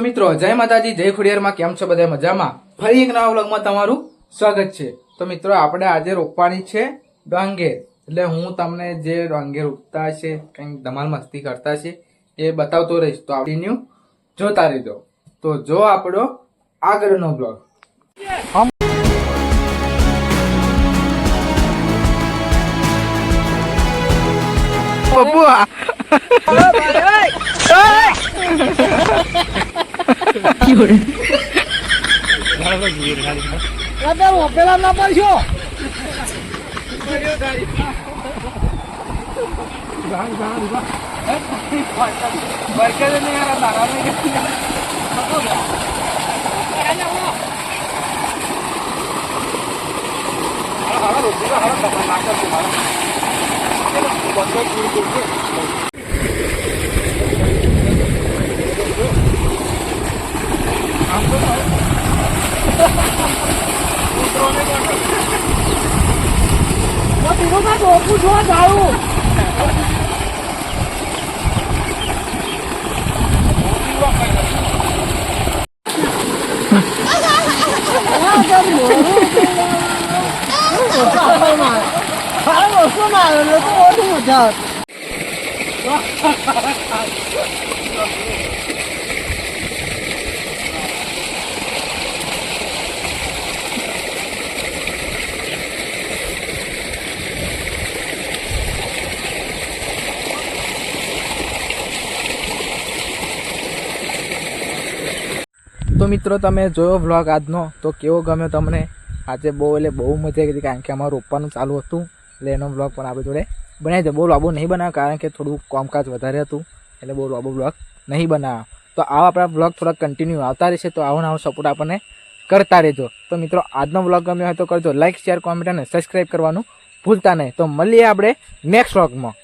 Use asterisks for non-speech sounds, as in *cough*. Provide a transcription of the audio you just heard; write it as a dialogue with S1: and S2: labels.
S1: મિત્રો જય માતાજી જય ખોડિયારમાં કેમ છો બધા મજામાં? ફરી એક નવા વ્લોગમાં તમારું સ્વાગત છે. તો મિત્રો આપણે આજે રોપવાની છે ડાંગેર એટલે હું તમને જે ડાંગેર ઉગતા છે કંઈક ધમાલ મસ્તી કરતા છે એ બતાવતો રહીશ. તો આપણી જોતા રહેજો. તો જો આપણો આગળનો બ્લોગ પપ્પુ *laughs* *laughs* *laughs*
S2: પેલા ના પડશો પીવું ના ડોકું છો 我顶多再给我不说啥路。我咋回嘛？反正我说嘛，我我怎么着？
S1: તો મિત્રો, તમે જોયો વ્લોગ આજનો? તો કેવો ગમ્યો તમને? આજે બહુ, એટલે બહુ મજા આવી કારણ કે અમારું રોપવાનું ચાલુ હતું. એટલે એનો વ્લોગ પણ આપણે જોડે બનાવી દો બહુ લાંબો નહીં બનાવ્યો, કારણ કે થોડું કામકાજ વધારે હતું. એટલે બહુ લાંબો બ્લોગ નહીં બનાવ્યો. તો આવા આપણા બ્લોગ થોડા કન્ટિન્યુ આવતા રહેશે, તો આવો આવો સપોર્ટ આપણને કરતા રહેજો. તો મિત્રો, આજનો વ્લોગ ગમ્યો હોય તો કરજો. લાઇક શેર કોમેન્ટ અને સબસ્ક્રાઈબ કરવાનું ભૂલતા નહીં. તો મળીએ આપણે નેક્સ્ટ વ્લોગમાં